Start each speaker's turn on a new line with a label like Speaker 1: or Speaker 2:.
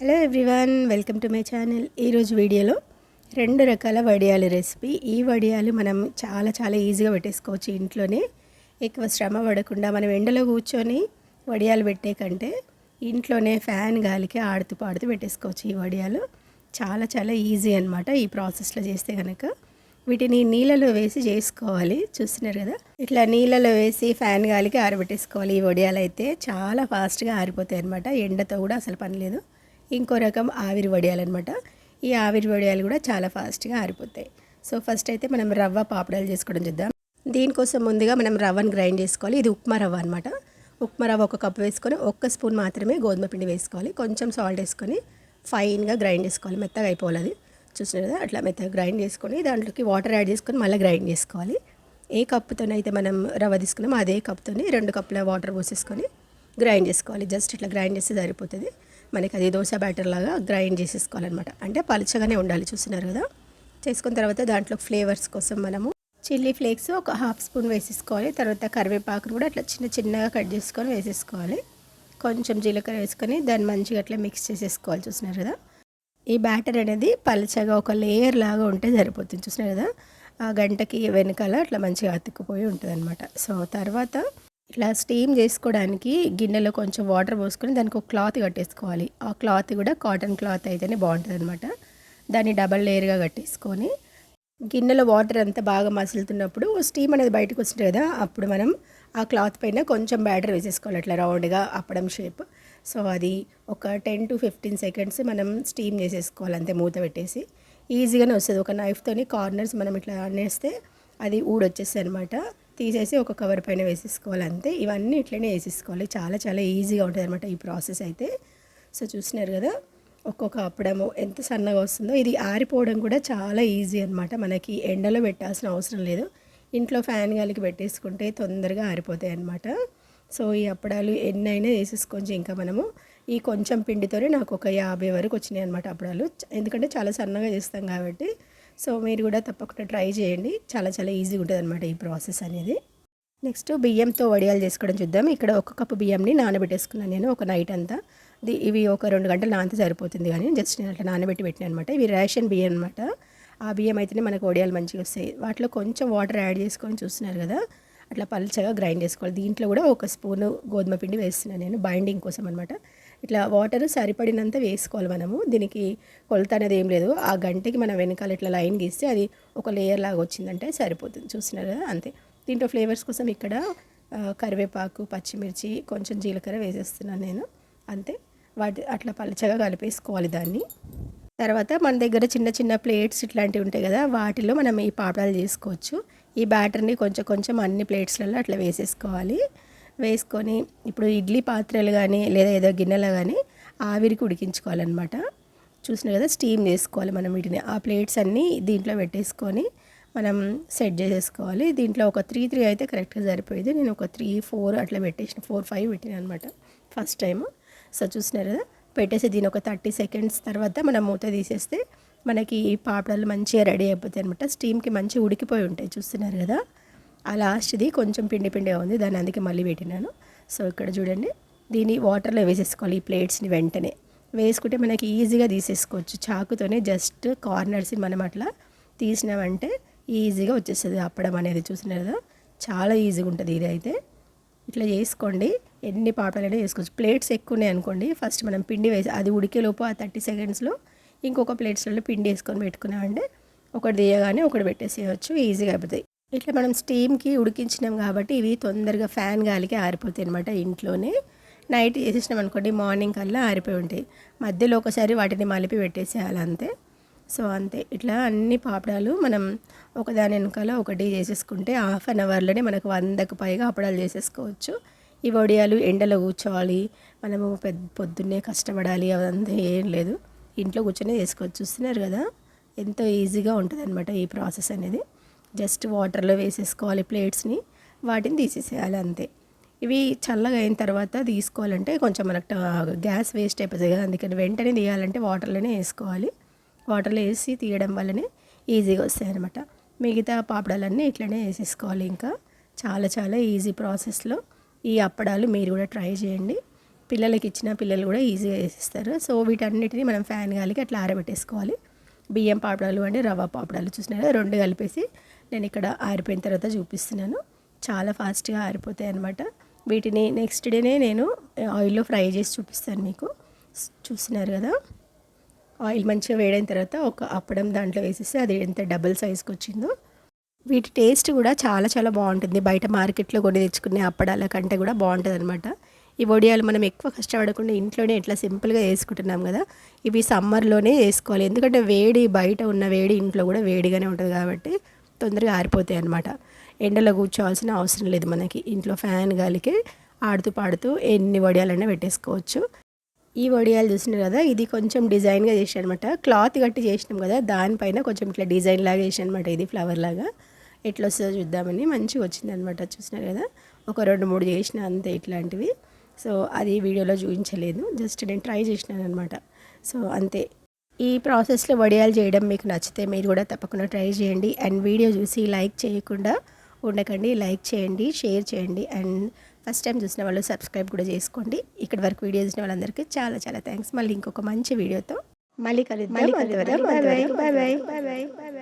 Speaker 1: Hello everyone welcome to my channel. ఈరోజు వీడియోలో రెండు రకాల వడియాలు రెసిపీ. ఈ వడియాలు మనం చాలా చాలా ఈజీగా పెట్టేసుకోవచ్చు ఇంట్లోనే. ఎక్కువ శ్రమ పడకుండా మనం ఎండలో కూర్చొని వడియాలు పెట్టే కంటే ఇంట్లోనే ఫ్యాన్ గాలికి ఆడుతూ పాడుతూ పెట్టేసుకోవచ్చు ఈ వడియాలు. చాలా చాలా ఈజీ అనమాట ఈ ప్రాసెస్లో చేస్తే కనుక వీటిని నీళ్ళలో వేసి చేసుకోవాలి. చూస్తున్నారు కదా? ఇట్లా నీళ్ళలో వేసి ఫ్యాన్ గాలికి ఆరబెట్టేసుకోవాలి ఈ వడియాలు అయితే. చాలా ఫాస్ట్గా ఆరిపోతాయి అనమాట ఎండతో కూడా అసలు పని లేదు. ఇంకో రకం ఆవిరి వడియాలు అనమాట ఈ ఆవిరి వడియాలు కూడా చాలా ఫాస్ట్గా ఆరిపోతాయి. సో ఫస్ట్ అయితే మనం రవ్వ పాపడాలు చేసుకోవడం చూద్దాం. దీనికోసం ముందుగా మనం రవ్వను గ్రైండ్ చేసుకోవాలి. ఇది ఉప్మా రవ్వ అనమాట ఉప్మా రవ్వ ఒక కప్పు వేసుకొని ఒక్క స్పూన్ మాత్రమే గోధుమ పిండి వేసుకోవాలి. కొంచెం సాల్ట్ వేసుకొని ఫైన్గా గ్రైండ్ చేసుకోవాలి. మెత్తగా అయిపోవాలి అది. చూసిన కదా? అట్లా మెత్తగా గ్రైండ్ చేసుకొని దాంట్లోకి వాటర్ యాడ్ చేసుకొని మళ్ళీ గ్రైండ్ చేసుకోవాలి. ఏ కప్పుతోనైతే మనం రవ్వ తీసుకున్నామో అదే కప్తోని రెండు కప్పుల వాటర్ పోసేసుకొని గ్రైండ్ చేసుకోవాలి. జస్ట్ ఇట్లా గ్రైండ్ చేస్తే సరిపోతుంది. మనకి అది దోశ బ్యాటర్ లాగా గ్రైండ్ చేసేసుకోవాలన్నమాట. అంటే పలుచగానే ఉండాలి చూస్తున్నారు కదా? చేసుకున్న తర్వాత దాంట్లో ఫ్లేవర్స్ కోసం మనము చిల్లీ ఫ్లేక్స్ ఒక హాఫ్ స్పూన్ వేసేసుకోవాలి. తర్వాత కరివేపాకును కూడా అట్లా చిన్న చిన్నగా కట్ చేసుకొని వేసేసుకోవాలి. కొంచెం జీలకర్ర వేసుకొని దాన్ని మంచిగా అట్లా మిక్స్ చేసేసుకోవాలి చూస్తున్నారు కదా? ఈ బ్యాటర్ అనేది పలచగా ఒక లేయర్ లాగా ఉంటే సరిపోతుంది చూసినారు కదా? ఆ గంటకి వెనకాల అట్లా మంచిగా అతుక్కుపోయి ఉంటుంది అనమాట సో తర్వాత ఇట్లా స్టీమ్ చేసుకోవడానికి గిన్నెలో కొంచెం వాటర్ పోసుకొని దానికి ఒక క్లాత్ కట్టేసుకోవాలి. ఆ క్లాత్ కూడా కాటన్ క్లాత్ అయితేనే బాగుంటుంది అనమాట దాన్ని డబల్ లేయర్గా కట్టేసుకొని గిన్నెలో వాటర్ అంతా బాగా మసులుతున్నప్పుడు స్టీమ్ అనేది బయటకు వస్తుంది కదా అప్పుడు మనం ఆ క్లాత్ పైన కొంచెం బ్యాటర్ వేసేసుకోవాలి. అట్లా రౌండ్గా అప్పడం షేప్. సో అది ఒక టెన్ టు ఫిఫ్టీన్ సెకండ్స్ మనం స్టీమ్ చేసేసుకోవాలి అంతే మూత పెట్టేసి. ఈజీగానే వస్తుంది. ఒక నైఫ్తోని కార్నర్స్ మనం ఇట్లా అనేస్తే అది ఊడొచ్చేస్తుంది అనమాట తీసేసి ఒక కవర్ పైన వేసేసుకోవాలి అంతే. ఇవన్నీ ఇట్లనే వేసేసుకోవాలి. చాలా చాలా ఈజీగా ఉంటుంది అనమాట ఈ ప్రాసెస్ అయితే. సో చూసినారు కదా ఒక్కొక్క అప్పడము ఎంత సన్నగా వస్తుందో. ఇది ఆరిపోవడం కూడా చాలా ఈజీ అనమాట మనకి ఎండలో పెట్టాల్సిన అవసరం లేదు. ఇంట్లో ఫ్యాన్ గాలికి పెట్టేసుకుంటే తొందరగా ఆరిపోతాయి అనమాట సో ఈ అప్పడాలు ఎన్నైనా వేసేసుకోవచ్చు ఇంకా మనము. ఈ కొంచెం పిండితోనే నాకు ఒక యాభై వరకు వచ్చినాయి అనమాట అప్పడాలు. ఎందుకంటే చాలా సన్నగా చేస్తాం కాబట్టి సో మీరు కూడా తప్పకుండా ట్రై చేయండి. చాలా చాలా ఈజీగా ఉంటుంది అనమాట ఈ ప్రాసెస్ అనేది. నెక్స్ట్ బియ్యంతో వడియాలు చేసుకోవడం చూద్దాం. ఇక్కడ ఒక కప్పు బియ్యంని నానబెట్టేసుకున్నాను నేను ఒక నైట్ అంతా. ఇది ఇవి ఒక రెండు గంటలు నానితే సరిపోతుంది కానీ జస్ట్ నేను అట్లా నానబెట్టి పెట్టిన అనమాట ఇవి రేషన్ బియ్యం అనమాట ఆ బియ్యం అయితేనే మనకు వడియాలు మంచిగా వస్తాయి. వాటిలో కొంచెం వాటర్ యాడ్ చేసుకొని చూస్తున్నారు కదా అట్లా పల్చగా గ్రైండ్ చేసుకోవాలి. దీంట్లో కూడా ఒక స్పూను గోధుమ పిండి వేస్తున్నాను నేను బైండింగ్ కోసం అనమాట ఇట్లా వాటర్ సరిపడినంత వేసుకోవాలి మనము. దీనికి కొలత అనేది ఏం లేదు. ఆ గంటకి మనం వెనకాల ఇట్లా లైన్ గీస్తే అది ఒక లేయర్ లాగా వచ్చిందంటే సరిపోతుంది. చూస్తున్నారు కదా? అంతే. దీంట్లో ఫ్లేవర్స్ కోసం ఇక్కడ కరివేపాకు పచ్చిమిర్చి కొంచెం జీలకర్ర వేసేస్తున్నాను నేను. అంతే. వాటి అట్లా పలచగా కలిపేసుకోవాలి దాన్ని. తర్వాత మన దగ్గర చిన్న చిన్న ప్లేట్స్ ఇట్లాంటివి ఉంటాయి కదా? వాటిలో మనం ఈ పాపడాలు చేసుకోవచ్చు. ఈ బ్యాటర్ని కొంచెం కొంచెం అన్ని ప్లేట్స్లలో అట్లా వేసేసుకోవాలి. వేసుకొని ఇప్పుడు ఇడ్లీ పాత్రలు కానీ లేదా ఏదో గిన్నెలు కానీ ఆవిరికి ఉడికించుకోవాలన్నమాట. చూసిన కదా స్టీమ్ చేసుకోవాలి మనం వీటిని. ఆ ప్లేట్స్ అన్నీ దీంట్లో పెట్టేసుకొని మనం సెట్ చేసేసుకోవాలి. దీంట్లో ఒక త్రీ త్రీ అయితే కరెక్ట్గా సరిపోయేది. నేను ఒక త్రీ ఫోర్ అట్లా పెట్టేసిన ఫోర్ ఫైవ్ పెట్టిన అనమాట ఫస్ట్ టైం సో చూసినారు కదా పెట్టేసి దీని ఒక థర్టీ సెకండ్స్ తర్వాత మనం మూత తీసేస్తే మనకి పాపడాలు మంచిగా రెడీ అయిపోతాయి అనమాట స్టీమ్కి మంచిగా ఉడికిపోయి ఉంటాయి చూస్తున్నారు కదా. ఆ లాస్ట్ది కొంచెం పిండి పిండిగా ఉంది. దాన్ని అందుకే మళ్ళీ పెట్టినాను. సో ఇక్కడ చూడండి. దీన్ని వాటర్లో వేసేసుకోవాలి ఈ ప్లేట్స్ని వెంటనే. వేసుకుంటే మనకి ఈజీగా తీసేసుకోవచ్చు. చాకుతోనే జస్ట్ కార్నర్స్ని మనం అట్లా తీసినామంటే ఈజీగా వచ్చేస్తుంది అప్పడం అనేది. చూసినారు కదా? చాలా ఈజీగా ఉంటుంది ఇది అయితే. ఇట్లా చేసుకోండి. ఎన్ని పాటలైనా చేసుకోవచ్చు ప్లేట్స్ ఎక్కువ ఉన్నాయి అనుకోండి. ఫస్ట్ మనం పిండి వేసి అది ఉడికేలోపు ఆ థర్టీ సెకండ్స్లో ఇంకొక ప్లేట్స్లలో పిండి వేసుకొని పెట్టుకున్నామంటే ఒకటి తీయగానే ఒకటి పెట్టేసేయచ్చు. ఈజీగా అయిపోతాయి ఇట్లా మనం స్టీమ్కి ఉడికించినాం కాబట్టి ఇవి తొందరగా ఫ్యాన్ గాలికి ఆరిపోతాయి అనమాట ఇంట్లోనే. నైట్ చేసేసినాం అనుకోండి మార్నింగ్ కల్లా ఆరిపోయి ఉంటాయి. మధ్యలో ఒకసారి వాటిని మలిపి పెట్టేసేయాలి అంతే. సో అంతే. ఇట్లా అన్ని పాపడాలు మనం ఒకదాని వెనకాల ఒకటి చేసేసుకుంటే హాఫ్ అన్ అవర్లోనే మనకు వందకు పైగా అప్పడాలు చేసేసుకోవచ్చు. ఈ వడియాలు ఎండలో కూర్చోవాలి మనము పెద్ద పొద్దున్నే కష్టపడాలి అదంతా ఏం లేదు. ఇంట్లో కూర్చొని చేసుకోవచ్చు. చూస్తున్నారు కదా? ఎంతో ఈజీగా ఉంటుంది అనమాట ఈ ప్రాసెస్ అనేది. జస్ట్ వాటర్లో వేసేసుకోవాలి ప్లేట్స్ని. వాటిని తీసేసేయాలి అంతే. ఇవి చల్లగా అయిన తర్వాత తీసుకోవాలంటే కొంచెం మనకు గ్యాస్ వేస్ట్ అయిపోతుంది కదా అందుకని వెంటనే తీయాలంటే వాటర్లోనే వేసుకోవాలి. వాటర్లో వేసి తీయడం వల్లనే ఈజీగా వస్తాయి అనమాట మిగతా పాపడాలన్నీ ఇట్లనే వేసేసుకోవాలి ఇంకా. చాలా చాలా ఈజీ ప్రాసెస్లో. ఈ అప్పడాలు మీరు కూడా ట్రై చేయండి. పిల్లలకి ఇచ్చిన పిల్లలు కూడా ఈజీగా వేసిస్తారు. సో వీటన్నిటిని మనం ఫ్యాన్ గాలికి అట్లా ఆరబెట్టేసుకోవాలి. బియ్యం పాపడాలు అంటే రవ్వ పాపడాలు చూసినారా? రెండు కలిపేసి నేను ఇక్కడ ఆరిపోయిన తర్వాత చూపిస్తున్నాను. చాలా ఫాస్ట్గా ఆరిపోతాయి అనమాట వీటిని నెక్స్ట్ డేనే నేను ఆయిల్లో ఫ్రై చేసి చూపిస్తాను మీకు. చూస్తున్నారు కదా? ఆయిల్ మంచిగా వేడైన తర్వాత ఒక అప్పడం దాంట్లో వేసేస్తే అది ఎంత డబుల్ సైజ్కి వచ్చిందో. వీటి టేస్ట్ కూడా చాలా చాలా బాగుంటుంది. బయట మార్కెట్లో కొని తెచ్చుకునే అప్పడాల కంటే కూడా బాగుంటుంది అనమాట ఈ వడియాలు మనం ఎక్కువ కష్టపడకుండా ఇంట్లోనే ఎట్లా సింపుల్గా వేసుకుంటున్నాం కదా ఇవి సమ్మర్లోనే వేసుకోవాలి ఎందుకంటే వేడి బయట ఉన్న వేడి ఇంట్లో కూడా వేడిగానే ఉంటుంది కాబట్టి తొందరగా ఆరిపోతాయి అనమాట ఎండలో కూర్చోవాల్సిన అవసరం లేదు మనకి. ఇంట్లో ఫ్యాన్ గాలికి ఆడుతూ పాడుతూ ఎన్ని వడియాలైనా పెట్టేసుకోవచ్చు. ఈ వడియాలు చూసినారు కదా ఇది కొంచెం డిజైన్గా చేసాను అనమాట క్లాత్ కట్టి చేసినాం కదా దానిపైన కొంచెం ఇట్లా డిజైన్ లాగా చేసాను అనమాట ఇది ఫ్లవర్ లాగా. ఎట్లా వస్తుందో చూద్దామని మంచిగా వచ్చింది అనమాట చూసినారు కదా. ఒక రెండు మూడు చేసిన అంతే ఇట్లాంటివి. సో అది వీడియోలో చూపించలేదు. జస్ట్ నేను ట్రై చేసినాను అనమాట సో అంతే. ఈ ప్రాసెస్లో వడియాలు చేయడం మీకు నచ్చితే మీరు కూడా తప్పకుండా ట్రై చేయండి. అండ్ వీడియో చూసి లైక్ చేయకుండా ఉండకండి. లైక్ చేయండి షేర్ చేయండి. అండ్ ఫస్ట్ టైం చూసిన వాళ్ళు సబ్స్క్రైబ్ కూడా చేసుకోండి. ఇక్కడ వరకు వీడియో చూసిన వాళ్ళందరికీ చాలా చాలా థ్యాంక్స్. మళ్ళీ ఇంకొక మంచి వీడియోతో మళ్ళీ కలుద్దాం. Bye bye bye. Bye bye.